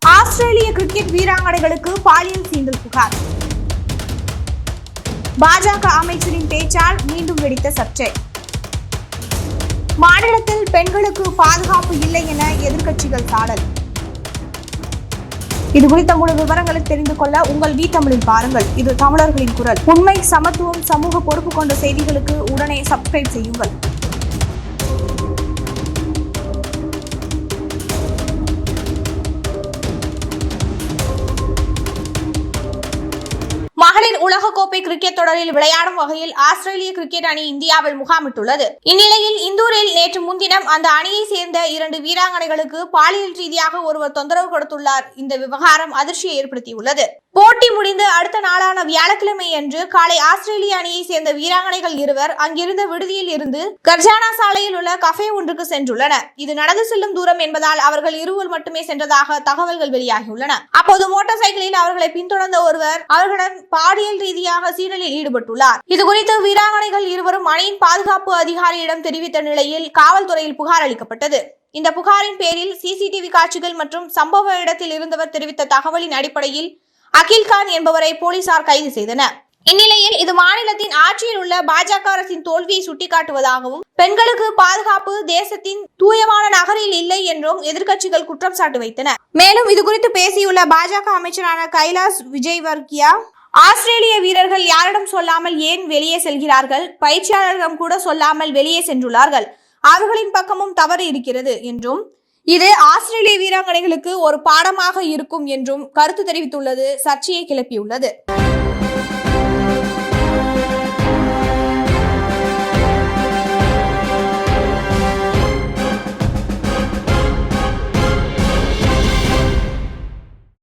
ஆஸ்திரேலிய cricket வீராங்கனைகளுக்கு பாலியல் சீண்டல் புகார். பாஜக அமைச்சரின் பேச்சால் மீண்டும் வெடித்த சர்ச்சை. மாநிலத்தில் பெண்களுக்கு பாதுகாப்பு இல்லை என எதிர்கட்சிகள் சாடல். இது குறித்த முழு விவரங்களை தெரிந்து கொள்ள உங்கள் வி தமிழில் பாருங்கள். இது தமிழர்களின் குரல். உண்மை சமத்துவம் சமூக பொறுப்பு கொண்ட செய்திகளுக்கு உடனே சப்ஸ்கிரைப் செய்யுங்கள். மகளிர் உலகக்கோப்பை கிரிக்கெட் தொடரில் விளையாடும் வகையில் ஆஸ்திரேலிய கிரிக்கெட் அணி இந்தியாவில் முகாமிட்டுள்ளது. இந்நிலையில் இந்தூரில் நேற்று முன்தினம் அந்த அணியை சேர்ந்த இரண்டு வீராங்கனைகளுக்கு பாலியல் ரீதியாக ஒருவர் தொந்தரவு கொடுத்துள்ளார். இந்த விவகாரம் அதிர்ச்சியை ஏற்படுத்தியுள்ளது. போட்டி முடிந்து அடுத்த நாளான வியாழக்கிழமை அன்று காலை ஆஸ்திரேலிய அணியை சேர்ந்த வீராங்கனைகள் இருவர் அங்கிருந்த விடுதியில் இருந்து கர்ஜானா சாலையில் உள்ள கஃபே ஒன்றுக்கு சென்றுள்ளனர். இது நடந்து செல்லும் தூரம் என்பதால் அவர்கள் இருவர் மட்டுமே சென்றதாக தகவல்கள் வெளியாகியுள்ளன. அப்போது மோட்டார் சைக்கிளில் அவர்களை பின்தொடர்ந்த ஒருவர் அவர்களுடன் பாலியல் ரீதியாக சீரலில் ஈடுபட்டுள்ளார். இதுகுறித்து வீராங்கனைகள் இருவரும் அணையின் பாதுகாப்பு அதிகாரியிடம் தெரிவித்த நிலையில் காவல்துறையில் புகார் அளிக்கப்பட்டது. இந்த புகாரின் பேரில் சிசிடிவி காட்சிகள் மற்றும் சம்பவ இடத்தில் இருந்தவர் தெரிவித்த தகவலின் அடிப்படையில் அகில்கான் என்பவரை போலீசார் கைது செய்தனர். இந்நிலையில் இது மாநிலத்தின் ஆட்சியில் உள்ள பாஜக அரசின் தோல்வியை சுட்டிக்காட்டுவதாகவும் பெண்களுக்கு பாதுகாப்பு தேசத்தின் தூயமான நகரில் இல்லை என்றும் எதிர்க்கட்சிகள் குற்றம் சாட்டு வைத்தன. மேலும் இதுகுறித்து பேசியுள்ள பாஜக அமைச்சரான கைலாஸ் விஜய்வர்கியா ஆஸ்திரேலிய வீரர்கள் யாரிடம் சொல்லாமல் ஏன் வெளியே செல்கிறார்கள்? பயிற்சியாளரிடம் கூட சொல்லாமல் வெளியே சென்றுள்ளார்கள். அவர்களின் பக்கமும் தவறு இருக்கிறது என்றும் இது ஆஸ்திரேலிய வீராங்கனைகளுக்கு ஒரு பாடமாக இருக்கும் என்றும் கருத்து தெரிவித்துள்ளது சர்ச்சையை கிளப்பியுள்ளது.